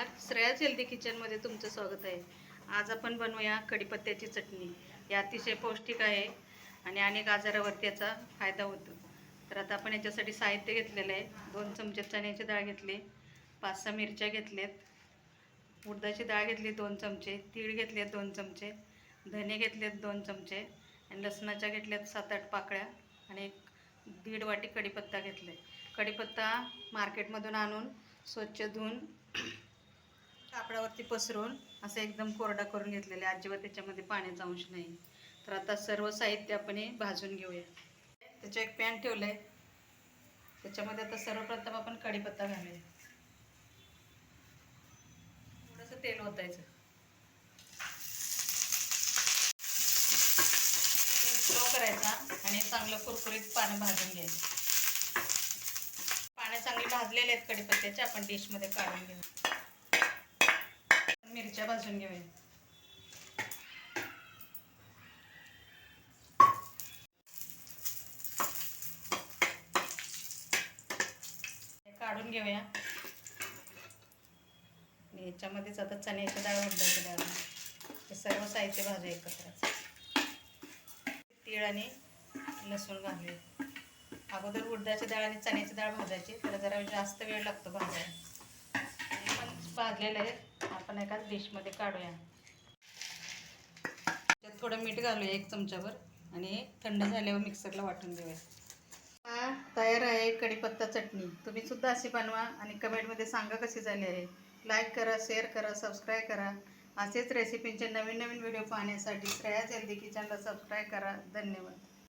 नमस्कार. श्रेयाच हेल्दी किचनमध्ये तुमचं स्वागत आहे. आज आपण बनवूया कढीपत्त्याची चटणी. ही अतिशय पौष्टिक आहे आणि अनेक आजारावरती याचा फायदा होतो. तर आता आपण याच्यासाठी साहित्य घेतलेलं आहे. दोन चमचे चण्याची डाळ घेतली पाच सहा मिरच्या घेतल्यात. उडदाची डाळ घेतली दोन चमचे. तीळ घेतलेत दोन चमचे. धने घेतलेत दोन चमचे. आणि लसणाच्या घेतल्यात सात आठ पाकळ्या आणि एक दीड वाटी कढीपत्ता आहे कढीपत्ता मार्केटमधून आणून स्वच्छ धुवून कापडावरती पसरून असं एकदम कोरडा करून घेतलेला आहे. अजिबात त्याच्यामध्ये पाण्याचा अंश नाही. तर आता सर्व साहित्य आपण हे भाजून घेऊया. त्याचं एक पॅन ठेवलं आहे त्याच्यामध्ये आता सर्वप्रथम आपण कढीपत्ता घालूया. थोडंसं तेल ओतायचं. स्लो करायचा आणि चांगलं कुरकुरीत पानं भाजून घ्यायचं. पानं चांगली भाजलेले आहेत कढीपत्त्याचे आपण डिशमध्ये काढून घेऊ. मिरच्या भाजून घेऊया. काढून घेऊया. याच्यामध्येच आता चण्याची डाळ उडदाची डाळ. हे सर्व साहित्य भाज्या एकत्र तीळ आणि लसूण घालूया. अगोदर उडदाची डाळ आणि चण्याची डाळ भाजायची. त्याला जरा जास्त वेळ लागतो भाजायला. भाजलेलं आहे आपण एकाच डिशमध्ये काढूया. त्यात थोडं मीठ घालूया एक चमचाभर आणि थंड झाल्यावर मिक्सरला वाटून देऊया. हा तयार आहे कढीपत्ता चटणी. तुम्ही सुद्धा अशी बनवा आणि कमेंटमध्ये सांगा कशी झाली आहे. लाईक करा शेअर करा सबस्क्राईब करा. असेच रेसिपींचे नवीन नवीन व्हिडिओ पाहण्यासाठी श्रेया जल्दी किचनला सबस्क्राईब करा. धन्यवाद.